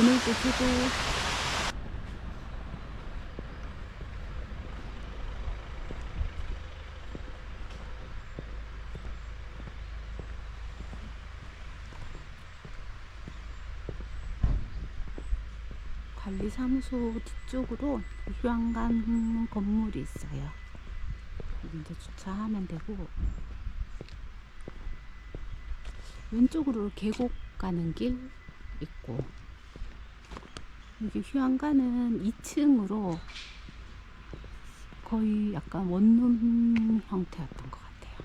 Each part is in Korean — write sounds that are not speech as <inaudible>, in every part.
그늘도 주고. 관리사무소 뒤쪽으로 휴양간 건물이 있어요. 이제 주차하면 되고. 왼쪽으로 계곡 가는 길 있고 여기 휴양가는 2층으로 거의 약간 원룸 형태였던 것 같아요.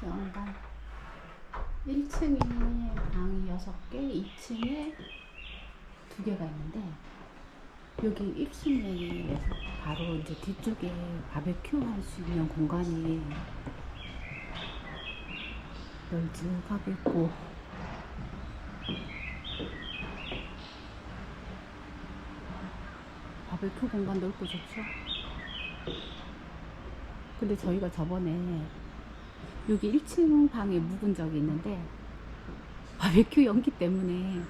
휴양간 1층에 방이 6개, 2층에 2개가 있는데 여기 1층에 바로 이제 뒤쪽에 바베큐 할 수 있는 공간이 널찍하게 있고 바베큐 공간 넓고 좋죠? 근데 저희가 저번에 여기 1층 방에 묵은 적이 있는데 바베큐 연기 때문에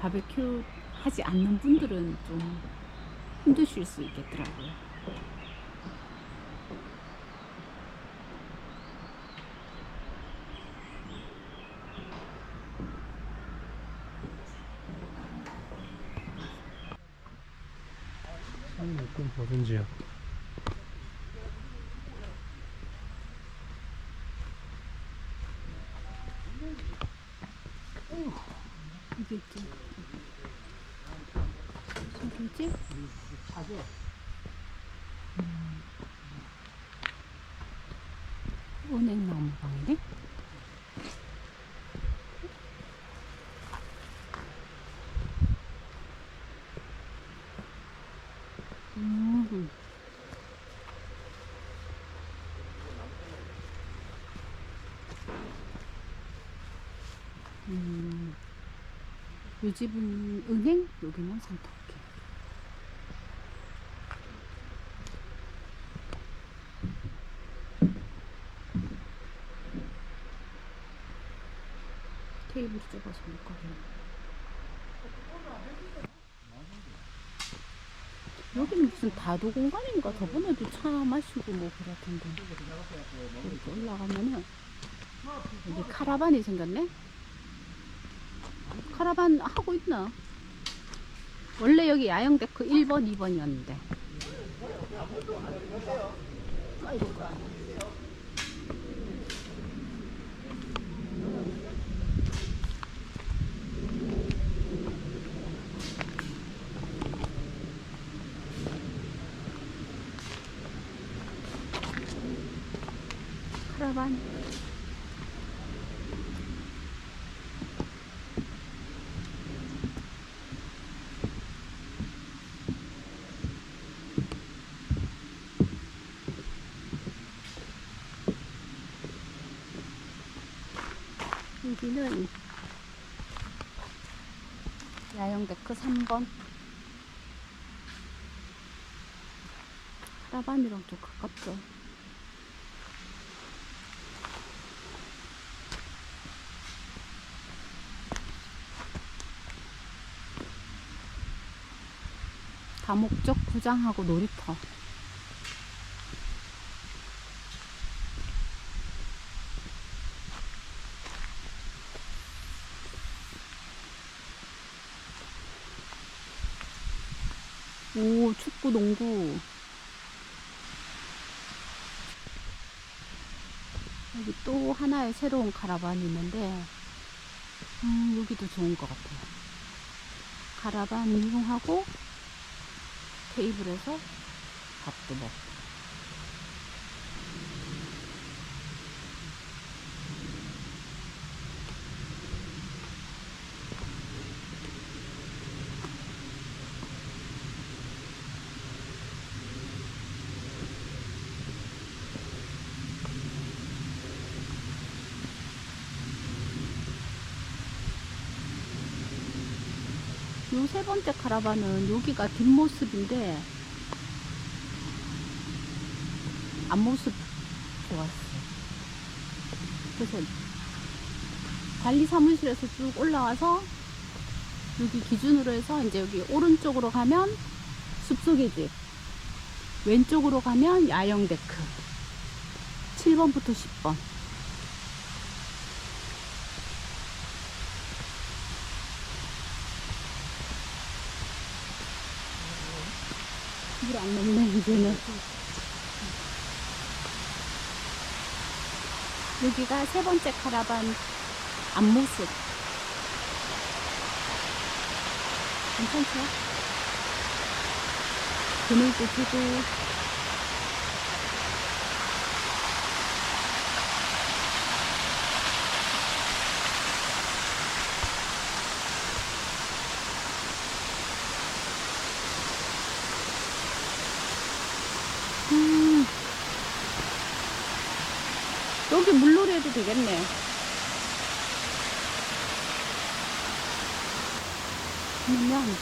바베큐 하지 않는 분들은 좀 힘드실 수 있겠더라고요. 산 몇분 보든지요. 이게 있지. 저기지? 음. 은행나무 방이네? 음. 음. 이 집은 은행, 여기는 산토 못 가겠네. 여기는 무슨 다도 공간인가? 저번에도 차 마시고 뭐 그랬던데. 이렇게 올라가면은 여기 카라반이 생겼네? 카라반 하고 있나? 원래 여기 야영 데크 1번, 2번이었는데. 카라반. 여기는 야영데크 3번. 카라반이랑 좀 가깝죠. 다목적 구장하고 놀이터 오, 축구, 농구. 여기 또 하나의 새로운 카라반이 있는데, 음, 여기도 좋은 것 같아요. 카라반 이용하고, 테이블에서 밥도 먹고. 세 번째 카라반은 여기가 뒷모습인데 앞모습 좋았어요. 그래서 관리 사무실에서 쭉 올라와서 여기 기준으로 해서 이제 여기 오른쪽으로 가면 숲속의 집, 왼쪽으로 가면 야영 데크. 7번부터 10번. 물 안 넣네, 이제는. 여기가 세 번째 카라반 앞모습. 괜찮죠? 그늘도 주고, 음. 여기 물놀이 되겠네. 그러면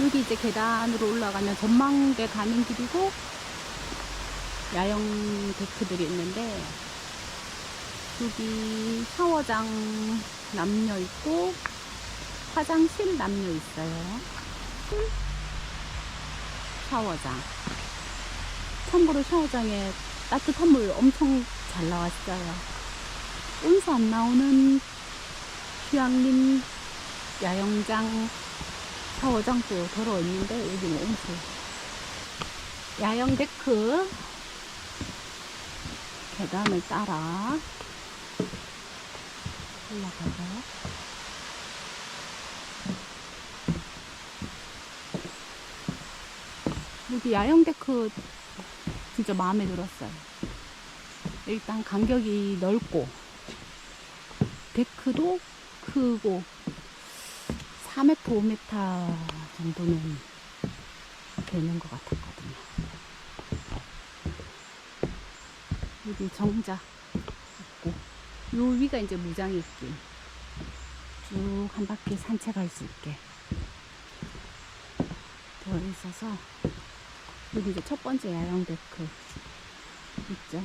여기 이제 계단으로 올라가면 전망대 가는 길이고 야영 데크들이 있는데 여기 샤워장 남녀 있고 화장실 남녀 있어요. 샤워장. 참고로 샤워장에 따뜻한 물 엄청 잘 나왔어요. 온수 안 나오는 휴양림 야영장 샤워장도 더러 있는데 여기는 온수. 야영 데크 계단을 따라 올라가고요. 여기 야영 데크 진짜 마음에 들었어요. 일단 간격이 넓고 데크도 크고 4m, 5m 정도는 되는 것 같았거든요. 여기 정자 있고 요 위가 이제 있기 쭉한 바퀴 산책할 수 있게 되어 있어서 여기 이제 첫 번째 야영 데크 있죠.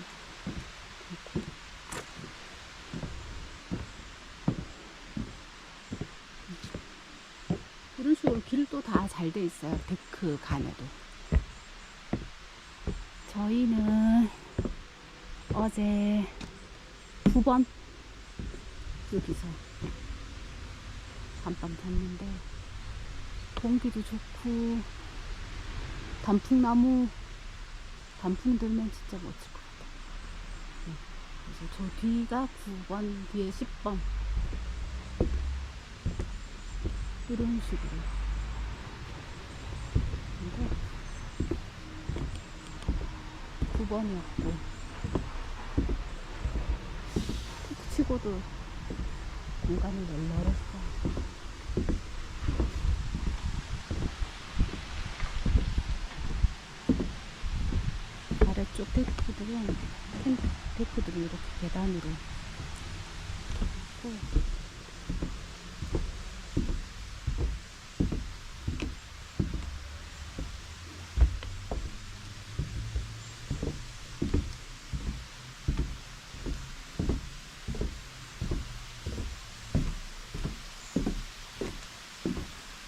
이런 식으로 길도 다 잘 돼 있어요. 데크 간에도. 저희는 어제 9번 여기서 밤밤 잤는데 공기도 좋고 단풍나무 단풍 들면 진짜 멋질 것 같아요. 네. 그래서 저 뒤가 9번, 뒤에 10번. 이런 식으로. 근데 9번이었고. 툭 치고도 공간이 널널했어. 아래쪽 데크들은 텐 데크들이 이렇게 계단으로 있고.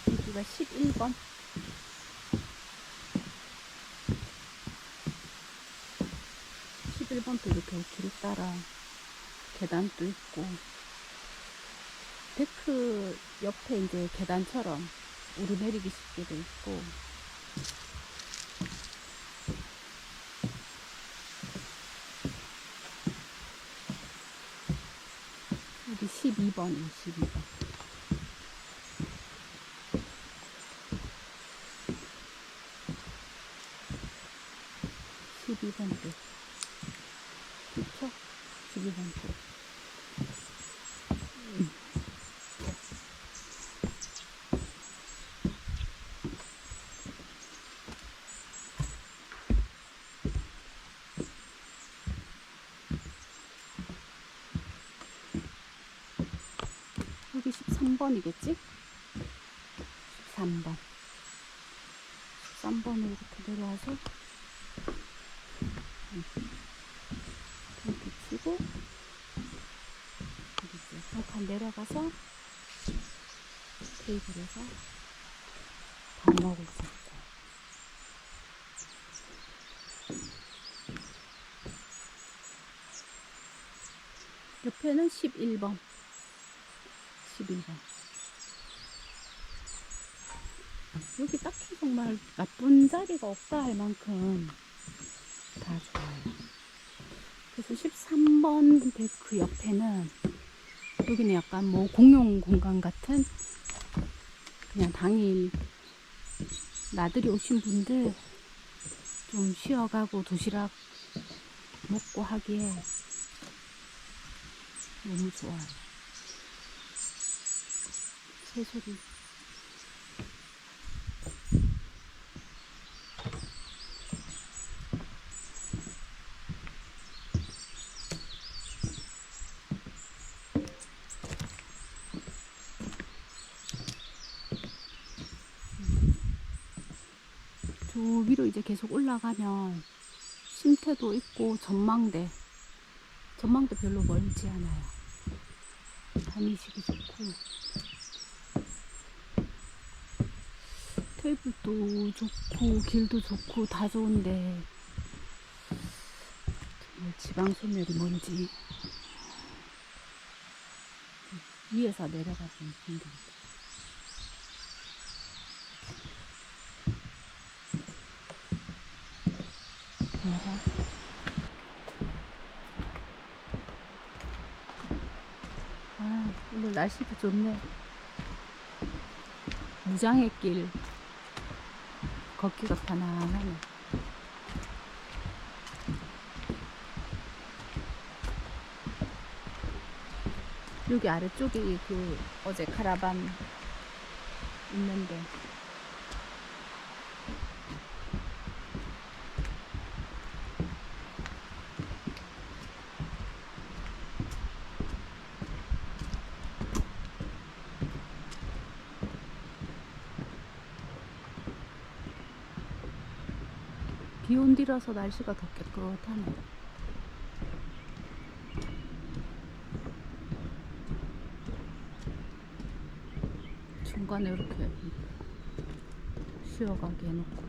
여기가 11번 11번도 이렇게 길 따라 계단도 있고 데크 옆에 이제 계단처럼 오르내리기 쉽게 돼 있고 여기 12번, 12번. 십이 번 때. 12번 때. 여기 13번이겠지? 13번. 13번을 이렇게 내려와서 이 치고 여기 이제 한칸 내려가서 테이블에서 밥 먹을 수 있고 옆에는 11번 11번. 여기 딱히 정말 나쁜 자리가 없다 할 만큼 다 좋아요 그래서 13번 데크 옆에는 여기는 약간 뭐 공용 공간 같은 그냥 당일 나들이 오신 분들 좀 쉬어가고 도시락 먹고 하기에 너무 좋아요. 새소리. 저 위로 이제 계속 올라가면 쉼터도 있고 전망대 전망대 별로 멀지 않아요. 다니시기 좋고. 테이블도 좋고 길도 좋고 다 좋은데 정말 지방 소멸이 뭔지 위에서 내려가면 힘들다 대박. 아, 오늘 날씨도 좋네. 무장의 길 걷기가 편안하네. 여기 아래쪽에 그 어제 카라반 있는데 비온 뒤라서 날씨가 더 깨끗하네. 중간에 이렇게 쉬어가게 해놓고.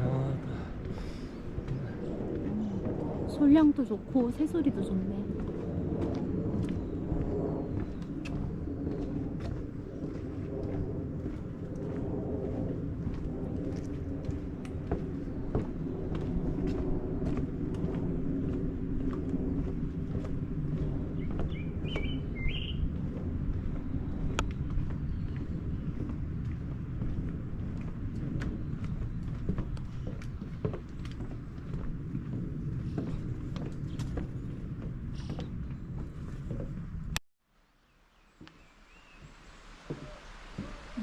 아, 솔량도 좋고 새소리도 좋네.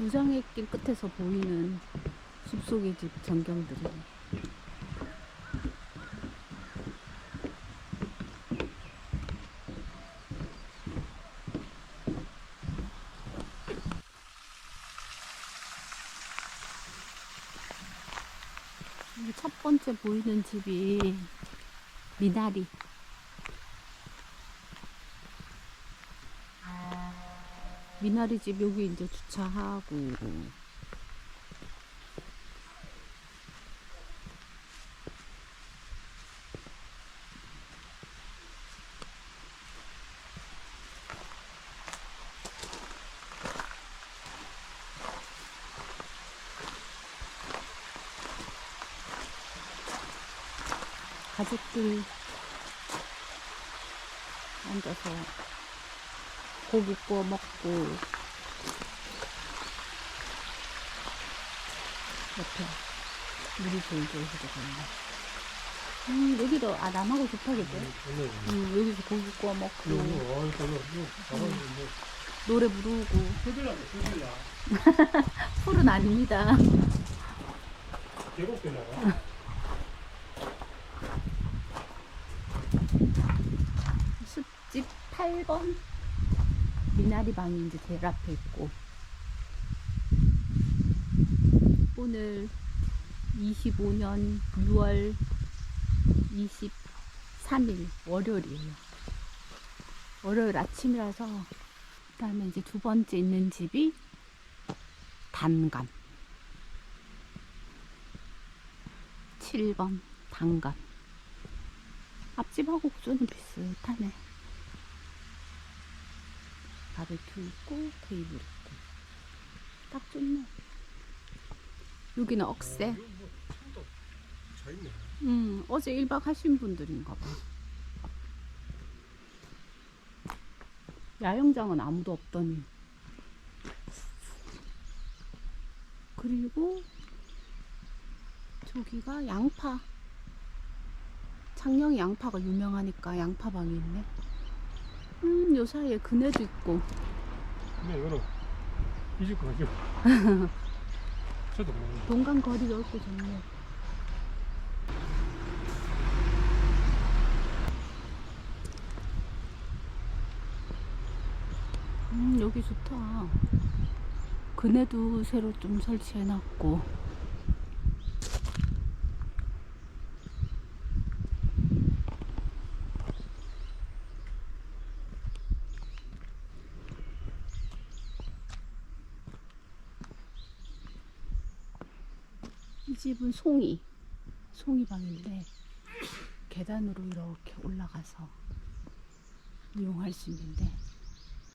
무장의 길 끝에서 보이는 숲속의 집 전경들은 여기 첫 번째 보이는 집이 미나리 미나리 집 여기 이제 주차하고. 가족들 앉아서 고기 구워 먹고. 옆에 물이 졸졸 흐르고 음 여기도 아 남하고 좋다겠지 오늘 음 여기서 고기 구워 먹고. 이거 어 이거 가만히 뭐. 노래 부르고. <laughs> 풀은 아닙니다. 괴롭게나가. 숲집 8번 미나리 방이 이제 제일 앞에 있고 오늘 25년 6월 23일 월요일이에요. 월요일 아침이라서 그 다음에 이제 두 번째 있는 집이 단감 7번 단감 앞집하고 구조는 비슷하네. 바베큐 있고 테이블 있고 딱 좋네. 여기는 억새. 뭐차 있네. 음 어제 1박 하신 분들인가 봐. 야영장은 아무도 없더니. 그리고 저기가 양파. 창녕이 양파가 유명하니까 양파방이 있네. 음, 요 사이에 그네도 있고. 근데 이거는 이집 가죠. <laughs> 저도 뭐 동강 거리 넓고 좋네. 음, 여기 좋다. 그네도 새로 좀 설치해놨고. 이 집은 송이, 송이 방인데 계단으로 이렇게 올라가서 이용할 수 있는데